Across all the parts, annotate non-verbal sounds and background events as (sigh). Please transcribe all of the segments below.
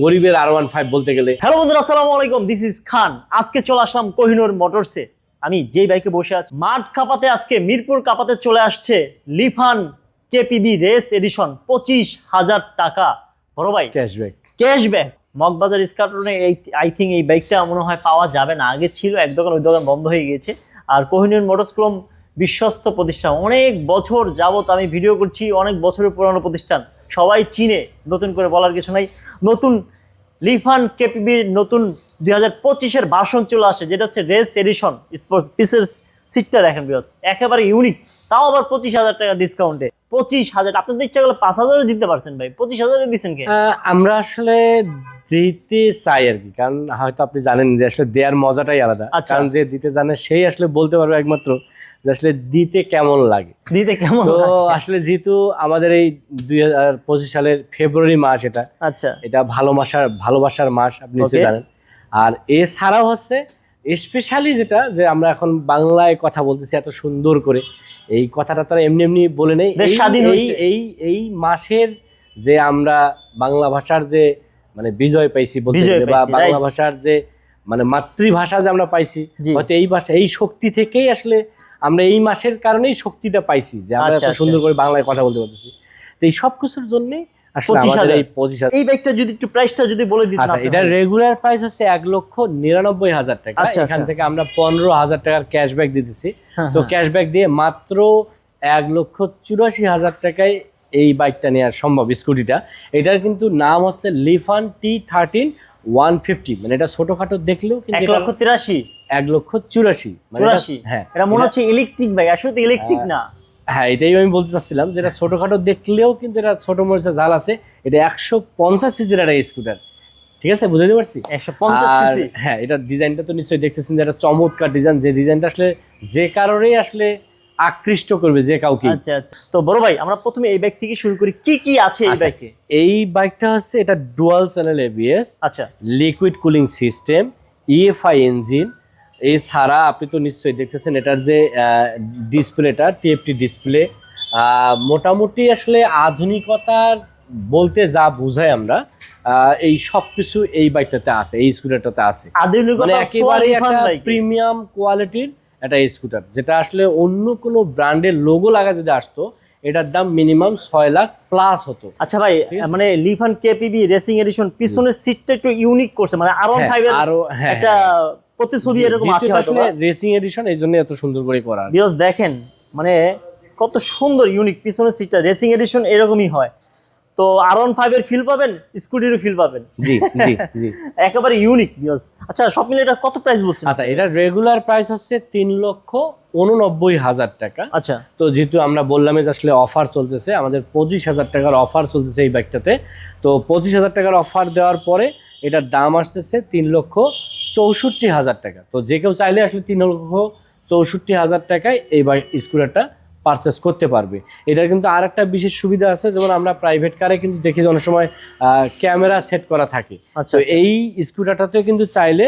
গরিবের আর one five বলতে গেলে। হ্যালো বন্ধুরা আসসালামু আলাইকুম। দিস ইজ খান আজকে চলে আসলাম কোহিনুর মোটরসে। আমি যেই বাইকে বসে আছি মাঠ কাপাতে আজকে মিরপুর কাপাতে চলে আসছে লিফান কেপিবি রেস এডিশন পঁচিশ হাজার টাকা। বড় ভাই ক্যাশব্যাক ক্যাশব্যাক মগবাজার স্কার্টনে এই আই থিঙ্ক এই বাইকটা মনে হয় পাওয়া যাবে না। আগে ছিল এক দোকান ওই দোকান বন্ধ হয়ে গিয়েছে। আর কোহিনুর মোটরসক্রম বিশ্বস্ত প্রতিষ্ঠান। অনেক বছর যাবত আমি ভিডিও করছি অনেক বছরের পুরানো প্রতিষ্ঠান। সবাই চিনে, নতুন করে বলার কিছু নাই। নতুন লিফান কেপিবির নতুন দুই হাজার পঁচিশের ভাষণ চলে আসে, যেটা হচ্ছে রেস এডিশন, স্পোর্টস পিসের সিটটা দেখেন বিকজ একেবারে ইউনিক তাও আবার পঁচিশ হাজার টাকা ডিসকাউন্টে পঁচিশ হাজার, আপনাদের ইচ্ছা করলে পাঁচ হাজারও দিতে পারতেন ভাই, পঁচিশ হাজারে দিচ্ছেন কি? আমরা আসলে দিতে চাই আর কি। কারণ হয়তো আপনি জানেন যে আসলে দেওয়ার মজাটাই আলাদা। আচ্ছা। কারণ যে দিতে জানে সেই আসলে বলতে পারবে একমাত্র যে আসলে দিতে কেমন লাগে। দিতে কেমন তো আসলে যেহেতু আমাদের এই দুই হাজার পঁচিশ সালের ফেব্রুয়ারি মাস এটা আচ্ছা। এটা ভালোবাসার ভালোবাসার মাস আপনি জানেন। আর এছাড়াও হচ্ছে স্পেশালি যেটা যে আমরা এখন বাংলায় কথা বলতেছি এত সুন্দর করে এই কথাটা তো আর এমনি এমনি বলে নেই। স্বাধীন এই এই মাসের যে আমরা বাংলা ভাষার যে মানে বিজয় পাইছি বলতে বা বাংলা ভাষার যে মানে মাতৃভাষা যে আমরা পাইছি হয়তো এই ভাষা এই শক্তি থেকেই আসলে আমরা এই মাসের কারণেই শক্তিটা পাইছি যে আমরা আচ্ছা, এত আচ্ছা। সুন্দর করে বাংলায় কথা বলতে পারতেছি। তো এই সব কিছুর জন্যই আসলে 25,000 আমাদের এই পঁচিশ হাজার এই বাইকটা যদি একটু প্রাইসটা যদি বলে দিতেন আচ্ছা এটা রেগুলার প্রাইস হচ্ছে এক লক্ষ নিরানব্বই হাজার টাকা। আচ্ছা, এখান আচ্ছা। থেকে আমরা পনেরো হাজার টাকার ক্যাশব্যাক দিতেছি। তো হ্যাঁ। ক্যাশব্যাক দিয়ে মাত্র এক লক্ষ চুরাশি হাজার টাকায় এই বাইকটা নেওয়া সম্ভব স্কুটিটা। এটার কিন্তু নাম হচ্ছে Lifan T thirteen one fifty. মানে এটা ছোটখাটো দেখলেও কিন্তু এক লক্ষ তিরাশি। এক লক্ষ চুরাশি। মানে চুরাশি? হ্যাঁ। এটা মনে হচ্ছে ইলেকট্রিক বাইক আসলে তো ইলেকট্রিক না। হ্যাঁ এটাই আমি বলতে চাচ্ছিলাম যেটা ছোটখাটো দেখলেও কিন্তু এটা ছোট মরিচের জাল আছে। এটা একশো পঞ্চাশ সিসির একটা স্কুটার ঠিক আছে বুঝতে পারছি? একশো পঞ্চাশ সিসি হ্যাঁ এটা ডিজাইনটা তো নিশ্চয়ই দেখতেছেন যে একটা চমৎকার ডিজাইন যে ডিজাইনটা আসলে যে কারণেই আসলে আকৃষ্ট করবে যে কাউকে আচ্ছা আচ্ছা। তো বড় ভাই আমরা প্রথমে এই বাইক থেকে শুরু করি কি কি আছে এই আচ্ছা, বাইকে এই বাইকটা হচ্ছে এটা ডুয়াল চ্যানেল এবিএস আচ্ছা। Liquid cooling system EFI engine এছাড়া আপনি তো নিশ্চয়ই দেখতেছেন এটার যে ডিসপ্লেটা টিএফটি ডিসপ্লে মোটামুটি আসলে আধুনিকতার বলতে যা বোঝাই আমরা এই সবকিছু এই বাইকটাতে আছে এই স্কুটারটাতে আছে। মানে আধুনিকতা একেবারে একটা প্রিমিয়াম কোয়ালিটির একটা স্কুটার যেটা আসলে অন্য কোনো ব্র্যান্ডের লোগো লাগা যদি আসতো এটার দাম মিনিমাম ছয় লাখ প্লাস হতো। আচ্ছা ভাই? মানে লিফান কেপিবি রেসিং এডিশন পিছনের সিটটা একটু ইউনিক করছে মানে আর হ্যাঁ, ফাইভ এর আরও হ্যাঁ একটা প্রতিছবি এরকম আছে আসলে রেসিং এডিশন এই জন্য এত সুন্দর করে করা বিকজ দেখেন মানে কত সুন্দর ইউনিক পিছনের সিটটা রেসিং এডিশন এরকমই হয়। তো আর ওয়ান ফাইভ এর ফিল পাবেন স্কুটিরও ফিল পাবেন। জি জি জি। (laughs) একেবারে ইউনিক বিকজ আচ্ছা সব মিলে এটা কত প্রাইস বলছেন? আচ্ছা এটা রেগুলার প্রাইস হচ্ছে তিন লক্ষ উননব্বই হাজার টাকা। আচ্ছা। তো যেহেতু আমরা বললাম যে আসলে অফার চলতেছে আমাদের পঁচিশ হাজার টাকার অফার চলতেছে এই বাইকটাতে তো পঁচিশ হাজার টাকার অফার দেওয়ার পরে এটার দাম আসতেছে তিন লক্ষ চৌষট্টি হাজার টাকা। তো যে কেউ চাইলে আসলে তিন লক্ষ চৌষট্টি হাজার টাকায় এই বাইক স্কুটারটা পারচেস করতে পারবে। এটার কিন্তু আর একটা বিশেষ সুবিধা আছে যেমন আমরা প্রাইভেট কারে কিন্তু দেখি অনেক সময় ক্যামেরা সেট করা থাকে। আচ্ছা তো আচ্ছা। এই স্কুটারটাতে কিন্তু চাইলে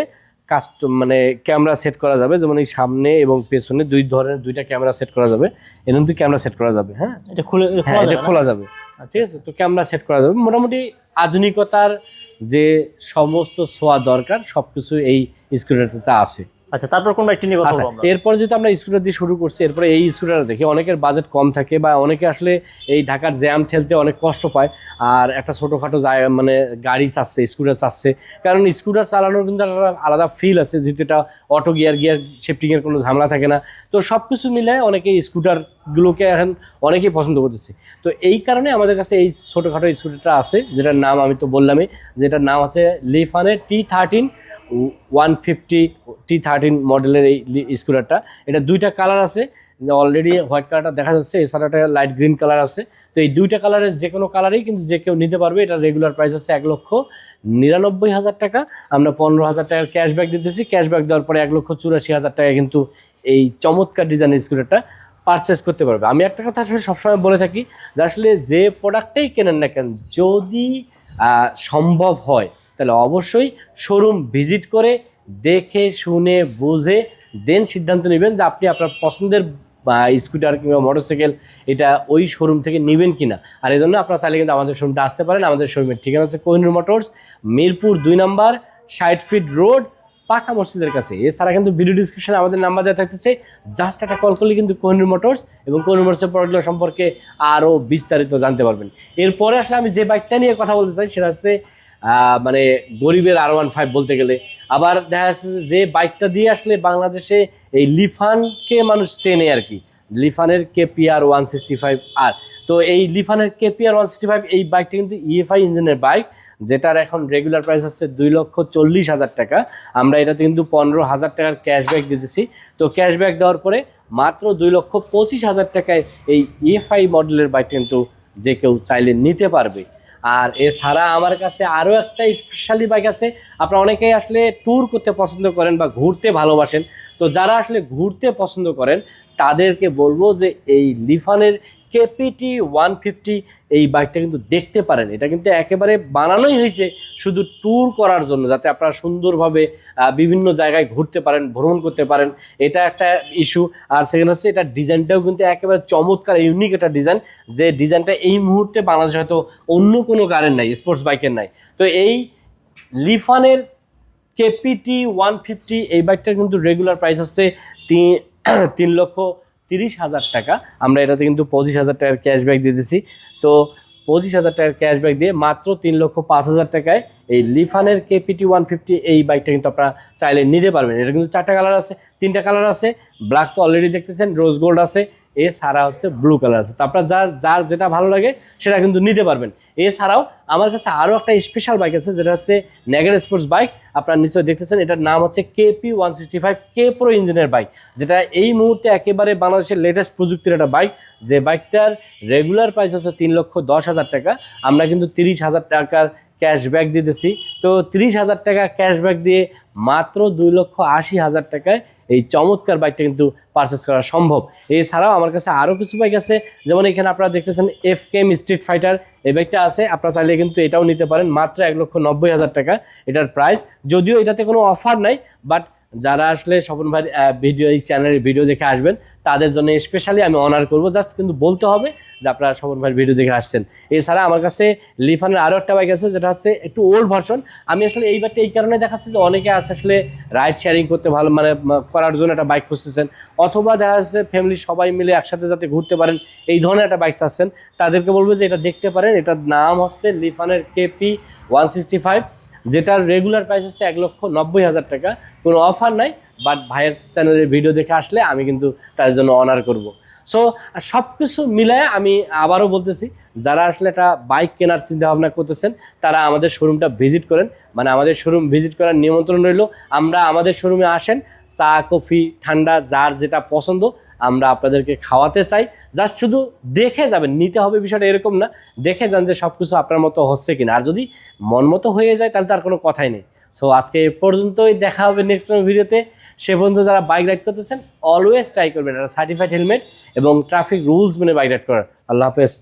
কাস্টম মানে ক্যামেরা সেট করা যাবে যেমন এই সামনে এবং পেছনে দুই ধরনের দুইটা ক্যামেরা সেট করা যাবে। এর মধ্যে ক্যামেরা সেট করা যাবে হ্যাঁ? এটা খুলে হ্যাঁ খোলা এটা যাবে খোলা যাবে। ঠিক আছে? তো ক্যামেরা সেট করা যাবে। মোটামুটি আধুনিকতার যে সমস্ত ছোঁয়া দরকার সব সবকিছু এই স্কুটারটাতে আছে। আচ্ছা তারপর কোন বাইকটি নিয়ে কথা আচ্ছা বলব আমরা? এরপর যেহেতু আমরা স্কুটার দিয়ে শুরু করছি এরপরে এই স্কুটার দেখি অনেকের বাজেট কম থাকে বা অনেকে আসলে এই ঢাকার জ্যাম ঠেলতে অনেক কষ্ট পায় আর একটা ছোটোখাটো জায়গা মানে গাড়ি চাচ্ছে স্কুটার চাচ্ছে। কারণ স্কুটার চালানোর কিন্তু একটা আলাদা ফিল আছে যেহেতু এটা অটো গিয়ার গিয়ার শিফটিংয়ের কোনো ঝামেলা থাকে না। তো সব কিছু মিলে অনেকে স্কুটারগুলোকে এখন অনেকেই পছন্দ করতেছে। তো এই কারণে আমাদের কাছে এই ছোটোখাটো স্কুটারটা আছে যেটার নাম আমি তো বললামই যেটার নাম আছে লিফানের T thirteen one fifty T thirteen মডেলের এই স্কুটারটা এটা দুইটা কালার আছে। অলরেডি হোয়াইট কালারটা দেখা যাচ্ছে, এছাড়া একটা লাইট গ্রিন কালার আছে। তো এই দুইটা কালারের যে কোনো কালারেই কিন্তু যে কেউ নিতে পারবে। এটা রেগুলার প্রাইস হচ্ছে এক লক্ষ নিরানব্বই হাজার টাকা। আমরা পনেরো হাজার টাকার ক্যাশব্যাক দিতেছি। ক্যাশব্যাক দেওয়ার পরে এক লক্ষ চুরাশি হাজার টাকা কিন্তু এই চমৎকার ডিজাইনের স্কুটারটা পারচেস করতে পারবে। আমি একটা কথা আসলে সবসময় বলে থাকি যে আসলে যে প্রোডাক্টটাই কেনেন না কেন, যদি সম্ভব হয়, তাহলে অবশ্যই শোরুম ভিজিট করে দেখে, শুনে, বুঝে দেন সিদ্ধান্ত নেবেন যে আপনি আপনার পছন্দের বা স্কুটার কিংবা মোটরসাইকেল এটা ওই শোরুম থেকে নেবেন কিনা। আর এই জন্য আপনারা চাইলে কিন্তু আমাদের শোরুমটা আসতে পারেন। আমাদের শোরুমের ঠিকানা হচ্ছে কোহিনুর মোটরস, মিরপুর দুই নম্বর, ষাট ফিট রোড, পাকা মসজিদের কাছে। এছাড়া কিন্তু ভিডিও ডিসক্রিপশনে আমাদের নাম্বার দেওয়া থাকতেছে। জাস্ট একটা কল করলে কিন্তু কোহিনুর মোটরস এবং কোহিনুর মোটরসের প্রোডাক্টগুলো সম্পর্কে আরও বিস্তারিত জানতে পারবেন। এরপরে আসলে আমি যে বাইকটা নিয়ে কথা বলতে চাই, সেটা হচ্ছে মানে গরিবের আর ওয়ান ফাইভ বলতে গেলে। আবার দেখা যাচ্ছে যে বাইকটা দিয়ে আসলে বাংলাদেশে এই লিফানকে মানুষ চেনে আর কি। লিফানের কেপিআর ওয়ান সিক্সটি ফাইভ আর। তো এই লিফানের কেপিআর ওয়ান সিক্সটি ফাইভ এই বাইকটা কিন্তু ইএফআই ইঞ্জিনের বাইক যেটার এখন রেগুলার প্রাইস হচ্ছে দুই লক্ষ চল্লিশ হাজার টাকা। আমরা এটাতে কিন্তু পনেরো হাজার টাকার ক্যাশব্যাক দিতেছি। তো ক্যাশব্যাক দেওয়ার পরে মাত্র দুই লক্ষ পঁচিশ হাজার টাকায় এই ইএফআই মডেলের বাইক কিন্তু যে কেউ চাইলে নিতে পারবে। আর এছাড়া আমার কাছে আরও একটা স্পেশালি বাইক আছে। আপনারা অনেকেই আসলে ট্যুর করতে পছন্দ করেন বা ঘুরতে ভালোবাসেন। তো যারা আসলে ঘুরতে পছন্দ করেন তাদেরকে বলব যে এই লিফানের কেপিটি ওয়ান ফিফটি এই বাইকটা কিন্তু দেখতে পারেন। এটা কিন্তু একেবারে বানানোই হয়েছে শুধু ট্যুর করার জন্য, যাতে আপনারা সুন্দরভাবে বিভিন্ন জায়গায় ঘুরতে পারেন, ভ্রমণ করতে পারেন। এটা একটা ইস্যু আর সেকেন্ড হচ্ছে এটা ডিজাইনটাও কিন্তু একেবারে চমৎকার ইউনিক একটা ডিজাইন যে ডিজাইনটা এই মুহূর্তে বাংলাদেশে হয়তো অন্য কোনো গাড়ির নাই স্পোর্টস বাইকের নাই। তো এই লিফানের কেপিটি ওয়ান ফিফটি এই বাইকটার কিন্তু রেগুলার প্রাইস হচ্ছে তিন (clears throat) তিন লক্ষ তিরিশ হাজার টাকা। আমরা এটাতে কিন্তু পঁচিশ হাজার টাকার ক্যাশব্যাক দিয়ে দিছি। তো পঁচিশ হাজার টাকার ক্যাশব্যাক দিয়ে মাত্র তিন লক্ষ পাঁচ হাজার টাকায় এই লিফানের কেপিটি ওয়ান ফিফটি এই বাইকটা কিন্তু আপনারা চাইলে নিতে পারবেন। এটা কিন্তু চারটা কালার আছে, তিনটা কালার আছে। ব্ল্যাক তো অলরেডি দেখতেছেন রোজ গোল্ড আছে। এছাড়া হচ্ছে ব্লু কালার আছে। তো আপনার যার যার যেটা ভালো লাগে, সেটা কিন্তু নিতে পারবেন। এছাড়াও আমার কাছে আরও একটা স্পেশাল বাইক আছে, যেটা হচ্ছে নেগার স্পোর্টস বাইক আপনারা নিশ্চয়ই দেখতেছেন, এটার নাম হচ্ছে KP one sixty five K pro ইঞ্জিনের বাইক যেটা এই মুহূর্তে একেবারে বাংলাদেশের লেটেস্ট প্রযুক্তির একটা বাইক যে বাইকটার রেগুলার প্রাইস হচ্ছে তিন লক্ষ দশ হাজার টাকা। আমরা কিন্তু তিরিশ হাজার টাকার ক্যাশব্যাক দিতেছি। তো তিরিশ হাজার টাকা ক্যাশব্যাক দিয়ে মাত্র দুই লক্ষ আশি হাজার টাকায় এই চমৎকার বাইকটা কিন্তু পারচেস করা সম্ভব। এছাড়াও আমার কাছে আরও কিছু বাইক আছে, যেমন এখানে আপনারা দেখতেছেন এফ কেম স্ট্রিট ফাইটার এই বাইকটা আছে। আপনারা চাইলে কিন্তু এটাও নিতে পারেন, মাত্র এক লক্ষ নব্বই হাজার টাকা এটার প্রাইস যদিও এটাতে কোনো অফার নাই বাট যারা আসলে স্বপন ভাই ভিডিও এই চ্যানেলের ভিডিও দেখে আসবেন, তাদের জন্য স্পেশালি আমি অনার করব। জাস্ট কিন্তু বলতে হবে যে আপনারা স্বপন ভাইয়ের ভিডিও দেখে আসছেন। এছাড়া আমার কাছে লিফানের আরও একটা বাইক আছে, যেটা হচ্ছে একটু ওল্ড ভার্সন আমি আসলে এই বাইকটা এই কারণে দেখাচ্ছি যে অনেকে আছে আসলে রাইড শেয়ারিং করতে ভালো মানে করার জন্য একটা বাইক খুঁজতেছেন। অথবা দেখা যাচ্ছে ফ্যামিলি সবাই মিলে একসাথে যাতে ঘুরতে পারেন, এই ধরনের একটা বাইক চাচ্ছেন। তাদেরকে বলব যে এটা দেখতে পারেন। এটার নাম হচ্ছে লিফানের কেপি ওয়ান সিক্সটি ফাইভ যেটার রেগুলার প্রাইস হচ্ছে এক লক্ষ নব্বই হাজার টাকা। কোনো অফার নাই বাট ভাইয়ের চ্যানেলের ভিডিও দেখে আসলে আমি কিন্তু তার জন্য অনার করব। সো সব কিছু মিলায় আমি আবারও বলতেছি, যারা আসলে একটা বাইক কেনার চিন্তাভাবনা করতেছেন, তারা আমাদের শোরুমটা ভিজিট করেন। মানে আমাদের শোরুম ভিজিট করার নিমন্ত্রণ রইল, আমরা আমাদের শোরুমে আসেন, চা, কফি, ঠান্ডা, যার যেটা পছন্দ, আমরা আপনাদেরকে খাওয়াতে চাই। জাস্ট শুধু দেখে যাবেন, নিতে হবে বিষয়টা এরকম না, দেখে যান যে সব কিছু আপনার মতো হচ্ছে কিনা। আর যদি মন মতো হয়ে যায়, তাহলে তার কোনো কথাই নেই। সো আজকে এ পর্যন্তই। দেখা হবে নেক্সট কোনো ভিডিওতে। সে পর্যন্ত যারা বাইক রাইড করতেছেন অলওয়েজ ট্রাই করবেন। একটা সার্টিফাইড হেলমেট এবং ট্রাফিক রুলস মেনে বাইক রাইড করার। আল্লাহ হাফেজ।